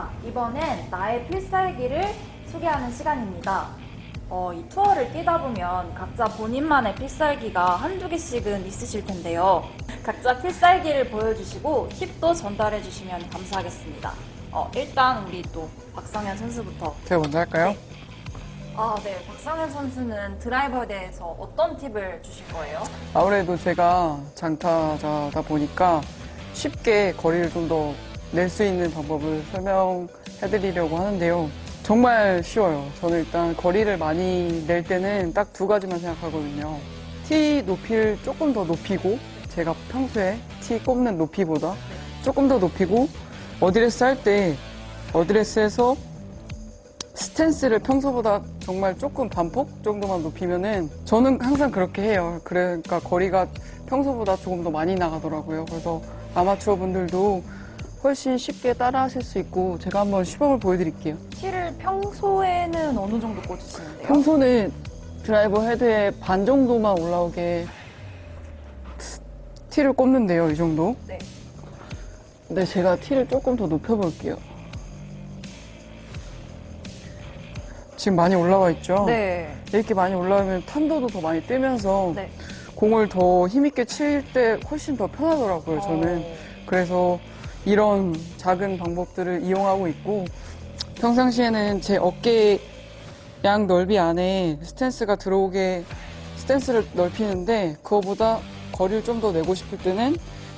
자, 이번엔 나의 필살기를 소개하는 시간입니다. 어, 이 투어를 뛰다 보면 각자 본인만의 필살기가 한두 개씩은 있으실 텐데요. 각자 필살기를 보여주시고 팁도 전달해 주시면 감사하겠습니다. 어, 일단 우리 또 박성현 선수부터. 제가 먼저 할까요? 아, 네. 박성현 선수는 드라이버에 대해서 어떤 팁을 주실 거예요? 아무래도 제가 장타자다 보니까 쉽게 거리를 좀 더 낼 수 있는 방법을 설명해 드리려고 하는데요. 정말 쉬워요. 저는 일단 거리를 많이 낼 때는 딱 두 가지만 생각하거든요. 티 높이를 조금 더 높이고, 제가 평소에 티 꼽는 높이보다 조금 더 높이고, 어드레스 할 때 어드레스에서 스탠스를 평소보다 정말 조금 반폭 정도만 높이면은 저는 항상 그렇게 해요. 그러니까 거리가 평소보다 조금 더 많이 나가더라고요. 그래서 아마추어 분들도 훨씬 쉽게 따라 하실 수 있고 제가 한번 시범을 보여드릴게요. 티를 평소에는 어느 정도 꽂으시는데요? 평소는 드라이버 헤드에 반 정도만 올라오게 티를 꼽는데요. 이 정도. 네. 근데 제가 티를 조금 더 높여볼게요. 지금 많이 올라와 있죠? 네. 이렇게 많이 올라오면 탄도도 더 많이 뜨면서 네. 공을 더 힘있게 칠 때 훨씬 더 편하더라고요, 저는. 어, 그래서 이런 작은 방법들을 이용하고 있고, 평상시에는 제 어깨 양 넓이 안에 스탠스가 들어오게 스탠스를 넓히는데, 그거보다 거리를 좀 더 내고 싶을 때는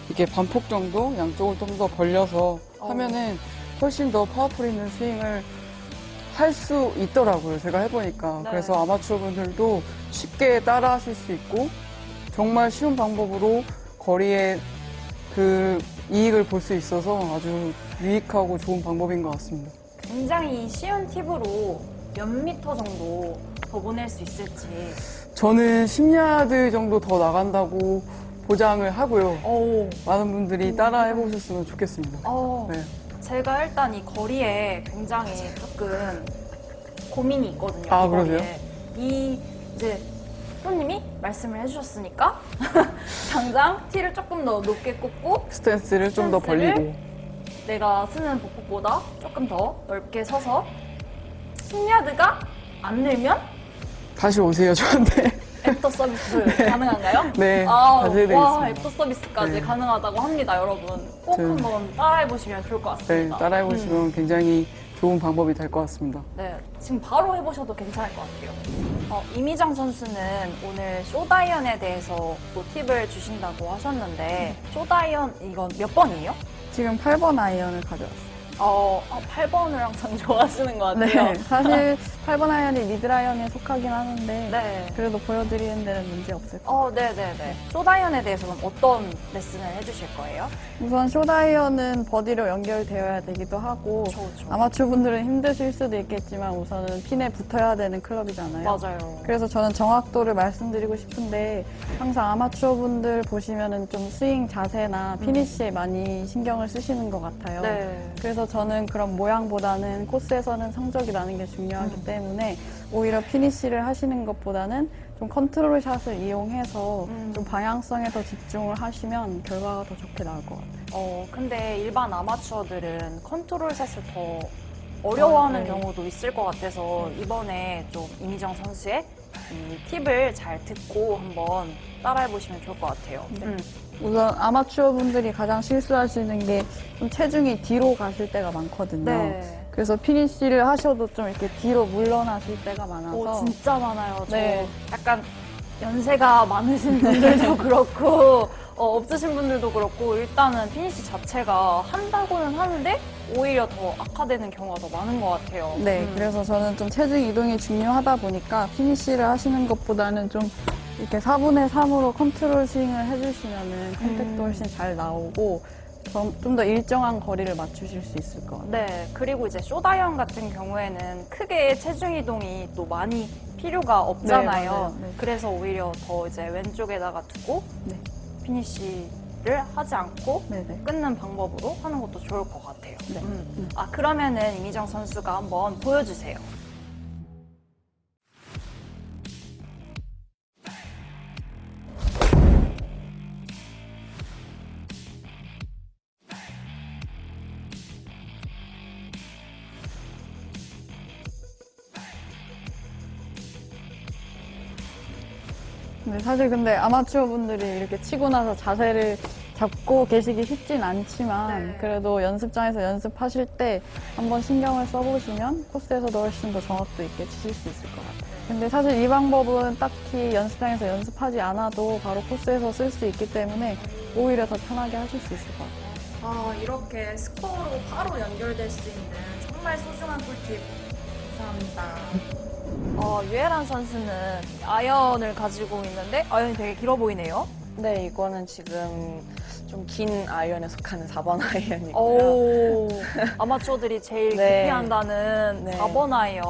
이렇게 반폭 정도 양쪽을 좀 더 벌려서 어. 하면은 훨씬 더 파워풀 있는 스윙을 할 수 있더라고요. 제가 해보니까. 네. 그래서 아마추어 분들도 쉽게 따라 하실 수 있고, 정말 쉬운 방법으로 거리에 그 이익을 볼 수 있어서 아주 유익하고 좋은 방법인 것 같습니다. 굉장히 쉬운 팁으로 몇 미터 정도 더 보낼 수 있을지. 저는 10야드 정도 더 나간다고 보장을 하고요. 오. 많은 분들이 따라 해보셨으면 좋겠습니다. 어, 네. 제가 일단 이 거리에 굉장히 조금 고민이 있거든요. 아, 이 그러세요? 이 이제 프로님이 말씀을 해주셨으니까 당장 티를 조금 더 높게 꽂고 스탠스를 좀 더 스탠스를 벌리고. 내가 쓰는 복복보다 조금 더 넓게 서서 10야드가 안 늘면 다시 오세요, 저한테. 애프터 서비스 가능한가요? 네, 아, 다시 해드리겠습니다. 와, 애프터 서비스까지 네. 가능하다고 합니다, 여러분. 꼭 저- 한번 따라해 보시면 좋을 것 네, 같습니다. 따라해 보시면 음. 굉장히 좋은 방법이 될 것 같습니다. 네, 지금 바로 해보셔도 괜찮을 것 같아요. 어, 이미정 선수는 오늘 쇼다이언에 대해서 또 팁을 주신다고 하셨는데, 쇼다이언 이건 몇 번이에요? 지금 8번 아이언을 가져왔어요. 어, 8번을 항상 좋아하시는 것 같아요. 네, 사실 8번 아이언이 미드 아이언에 속하긴 하는데 네. 그래도 보여드리는 데는 문제 없을 것 같아요. 어, 네네네. 쇼다이언에 대해서 그럼 어떤 레슨을 해주실 거예요? 우선 쇼다이언은 버디로 연결되어야 되기도 하고 저, 저. 아마추어 분들은 힘드실 수도 있겠지만 우선은 핀에 붙어야 되는 클럽이잖아요. 맞아요. 그래서 저는 정확도를 말씀드리고 싶은데 항상 아마추어 분들 보시면은 좀 스윙 자세나 피니시에 많이 신경을 쓰시는 것 같아요. 네. 그래서 저는 그런 모양보다는 코스에서는 성적이 나는 게 중요하기 때문에 오히려 피니쉬를 하시는 것보다는 좀 컨트롤 샷을 이용해서 음. 좀 방향성에 더 집중을 하시면 결과가 더 좋게 나올 것 같아요. 어, 근데 일반 아마추어들은 컨트롤 샷을 더 어려워하는 아, 네. 경우도 있을 것 같아서 이번에 좀 이미정 선수의 이 팁을 잘 듣고 한번 따라해 보시면 좋을 것 같아요. 네. 음. 우선 아마추어 분들이 가장 실수하시는 게 좀 체중이 뒤로 가실 때가 많거든요. 네. 그래서 피니쉬를 하셔도 좀 이렇게 뒤로 물러나실 때가 많아서 오, 진짜 많아요. 저 네. 약간 연세가 많으신 분들도 그렇고 어, 없으신 분들도 그렇고 일단은 피니시 자체가 한다고는 하는데 오히려 더 악화되는 경우가 더 많은 것 같아요. 네, 음. 그래서 저는 좀 체중 이동이 중요하다 보니까 피니쉬를 하시는 것보다는 좀 이렇게 4분의 3으로 컨트롤 스윙을 해주시면은 컨택도 음. 훨씬 잘 나오고 좀 더 일정한 거리를 맞추실 수 있을 것 같아요. 네, 그리고 이제 쇼다이언 같은 경우에는 크게 체중 이동이 또 많이 필요가 없잖아요. 네. 네. 그래서 오히려 더 이제 왼쪽에다가 두고 네. 피니쉬를 하지 않고 네 네. 끊는 방법으로 하는 것도 좋을 것 같아요. 네. 음. 아 그러면은 이미정 선수가 한번 보여주세요. 네, 사실 근데 아마추어 분들이 이렇게 치고 나서 자세를 잡고 계시기 쉽진 않지만 네. 그래도 연습장에서 연습하실 때 한번 신경을 써보시면 코스에서도 훨씬 더 정확도 있게 치실 수 있을 것 같아요. 근데 사실 이 방법은 딱히 연습장에서 연습하지 않아도 바로 코스에서 쓸 수 있기 때문에 오히려 더 편하게 하실 수 있을 것 같아요. 아, 이렇게 스코어로 바로 연결될 수 있는 정말 소중한 꿀팁 감사합니다. 어, 유혜란 선수는 아이언을 가지고 있는데 아이언이 되게 길어 보이네요. 네, 이거는 지금 좀 긴 아이언에 속하는 4번 아이언이고요. 오, 아마추어들이 제일 네. 기피한다는 네. 4번 아이언.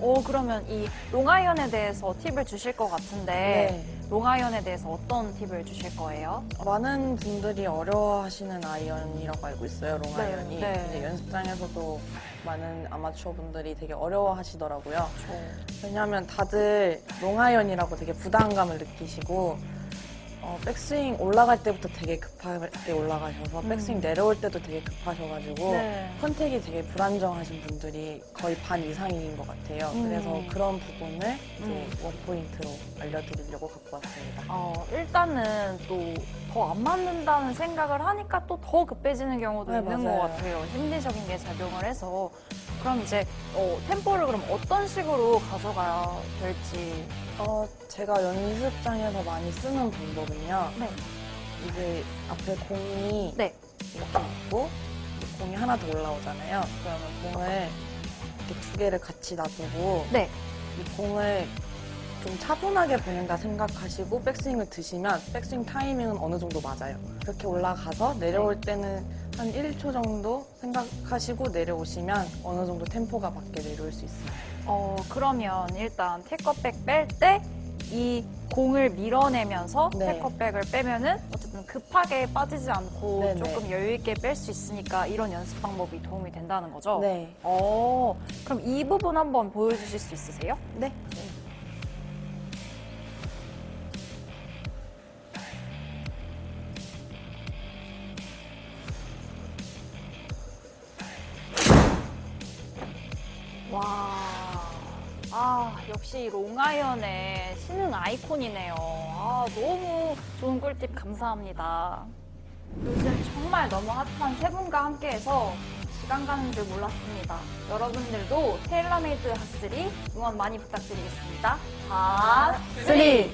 오, 그러면 이 롱아이언에 대해서 팁을 주실 것 같은데 네. 롱아이언에 대해서 어떤 팁을 주실 거예요? 많은 분들이 어려워하시는 아이언이라고 알고 있어요, 롱 네, 아이언이. 네. 연습장에서도 많은 아마추어 분들이 되게 어려워하시더라고요. 왜냐하면 다들 롱 아이언이라고 되게 부담감을 느끼시고 어, 백스윙 올라갈 때부터 되게 급하게 올라가셔서 음. 백스윙 내려올 때도 되게 급하셔가지고 네. 컨택이 되게 불안정하신 분들이 거의 반 이상인 것 같아요. 음. 그래서 그런 부분을 이제 음. 원포인트로 알려드리려고 갖고 왔습니다. 어, 일단은 또 더 안 맞는다는 생각을 하니까 또 더 급해지는 경우도 네, 있는 맞아요. 것 같아요. 심리적인 게 작용을 해서. 그럼 이제 어, 템포를 그럼 어떤 식으로 가져가야 될지. 어, 제가 연습장에서 많이 쓰는 방법은요. 네. 이제 앞에 공이 네. 이렇게 있고 공이 하나 더 올라오잖아요. 그러면 공을 이렇게 두 개를 같이 놔두고 네. 이 공을 좀 차분하게 보낸다 생각하시고 백스윙을 드시면 백스윙 타이밍은 어느 정도 맞아요. 그렇게 올라가서 내려올 때는 한 1초 정도 생각하시고 내려오시면 어느 정도 템포가 맞게 내려올 수 있어요. 어, 그러면 일단 테이크백 뺄 때 이 공을 밀어내면서 네. 테이크백을 빼면은 어쨌든 급하게 빠지지 않고 네네. 조금 여유 있게 뺄 수 있으니까 이런 연습 방법이 도움이 된다는 거죠? 네. 어, 그럼 이 부분 한번 보여주실 수 있으세요? 네. 역시 롱아이언의 신흥 아이콘이네요. 아, 너무 좋은 꿀팁 감사합니다. 요즘 정말 너무 핫한 세 분과 함께해서 시간 가는 줄 몰랐습니다. 여러분들도 테일러메이드 핫3 응원 많이 부탁드리겠습니다. 핫! 쓰리!